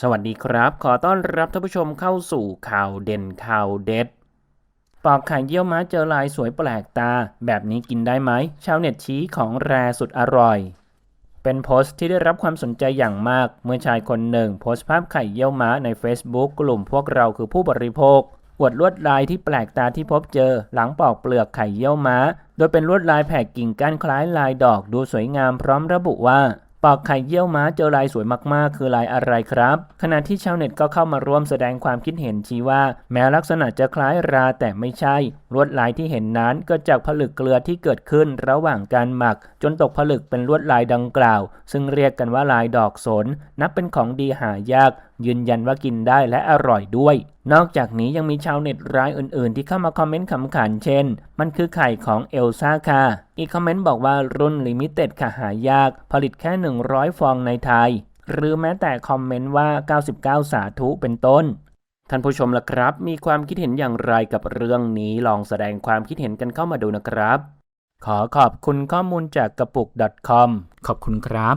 สวัสดีครับ ขอต้อนรับท่านผู้ชมเข้าสู่ข่าวเด่นข่าวเด็ด ปอกไข่เยี่ยวม้าเจอลายสวยแปลกตา แบบนี้กินได้ไหม ชาวเน็ตชี้ของแรสุดอร่อย เป็นโพสต์ที่ได้รับความสนใจอย่างมาก เมื่อชายคนหนึ่ง โพสต์ภาพไข่เยี่ยวม้าใน Facebook กลุ่มพวกเราคือผู้บริโภคอวดลวดลายที่แปลกตาที่พบเจอ หลังปอกเปลือกไข่เยี่ยวม้า โดยเป็นลวดลายแผ่กิ่งก้านคล้ายลายดอกดูสวยงามพร้อมระบุว่า ปอกไข่เยี่ยวม้าเจอลายสวยมากๆ คือลายอะไรครับ ขณะที่ชาวเน็ตก็เข้ามาร่วมแสดงความคิดเห็นชี้ว่า แม้ลักษณะจะคล้ายราแต่ไม่ใช่ ลวดลายที่เห็นนั้นก็จากผลึกเกลือที่เกิดขึ้นระหว่างการหมัก จนตกผลึกเป็นลวดลายดังกล่าว ซึ่งเรียกกันว่าลายดอกสน นับเป็นของดีหายากยืนยันว่ากินได้และอร่อยด้วย นอกจากนี้ยังมีชาวเน็ตรายอื่นๆ ที่เข้ามาคอมเมนต์ขำขันเช่น มันคือไข่ของเอลซ่าค่ะ อีกคอมเมนต์บอกว่ารุ่นลิมิเต็ดค่ะหายาก ผลิตแค่ 100 ฟองในไทย หรือแม้แต่คอมเมนต์ว่า 99 สาธุเป็นต้นท่านผู้ชมล่ะครับ มีความคิดเห็นอย่างไรกับเรื่องนี้ลองแสดงความคิดเห็นกันเข้ามาดูนะครับ ขอขอบคุณข้อมูลจากกระปุก .com ขอบคุณครับ